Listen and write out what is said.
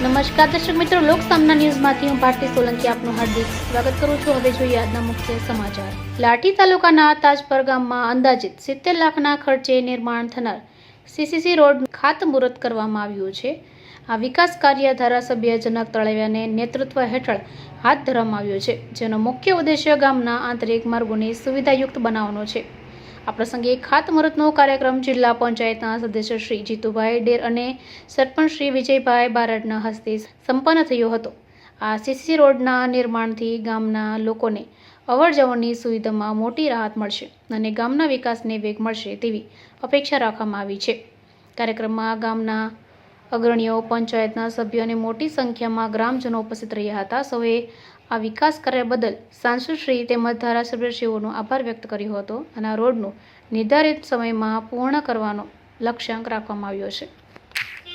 નમસ્કાર, દર્શક મિત્રો, લોક સામના ન્યૂઝમાંથી હું ભારતી સોલંકી આપનું હાર્દિક સ્વાગત કરું છું. હવે જોઈએ આજના મુખ્ય સમાચાર. લાઠી તાલુકાના તાજપર ગામમાં અંદાજિત સિત્તેર લાખના ખર્ચે નિર્માણ થનાર સીસીસી રોડ ખાતમુહૂર્ત કરવામાં આવ્યું છે. આ વિકાસ કાર્ય ધારાસભ્ય જનક તળેવિયાને નેતૃત્વ હેઠળ હાથ ધરવામાં આવ્યો છે, જેનો મુખ્ય ઉદ્દેશ્ય ગામના આંતરિક માર્ગોની સુવિધાયુક્ત બનાવવાનો છે. આ પ્રસંગે ખાતમુહૂર્તનો કાર્યક્રમ જિલ્લા પંચાયતના સદસ્ય શ્રી જીતુભાઈ ડેર અને સરપંચ શ્રી વિજયભાઈ બારડના હસ્તે સંપન્ન થયો હતો. આ સીસી રોડના નિર્માણથી ગામના લોકોને અવર જવરની સુવિધામાં મોટી રાહત મળશે અને ગામના વિકાસને વેગ મળશે તેવી અપેક્ષા રાખવામાં આવી છે. કાર્યક્રમમાં ગામના અગ્રણીઓ, પંચાયતના સભ્યો અને મોટી સંખ્યામાં ગ્રામજનો ઉપસ્થિત રહ્યા હતા. સૌએ આ વિકાસ કર્યા બદલ સાંસદશ્રી તેમજ ધારાસભ્યશ્રીઓનો આભાર વ્યક્ત કર્યો હતો અને આ રોડનું નિર્ધારિત સમયમાં પૂર્ણ કરવાનો લક્ષ્યાંક રાખવામાં આવ્યો છે.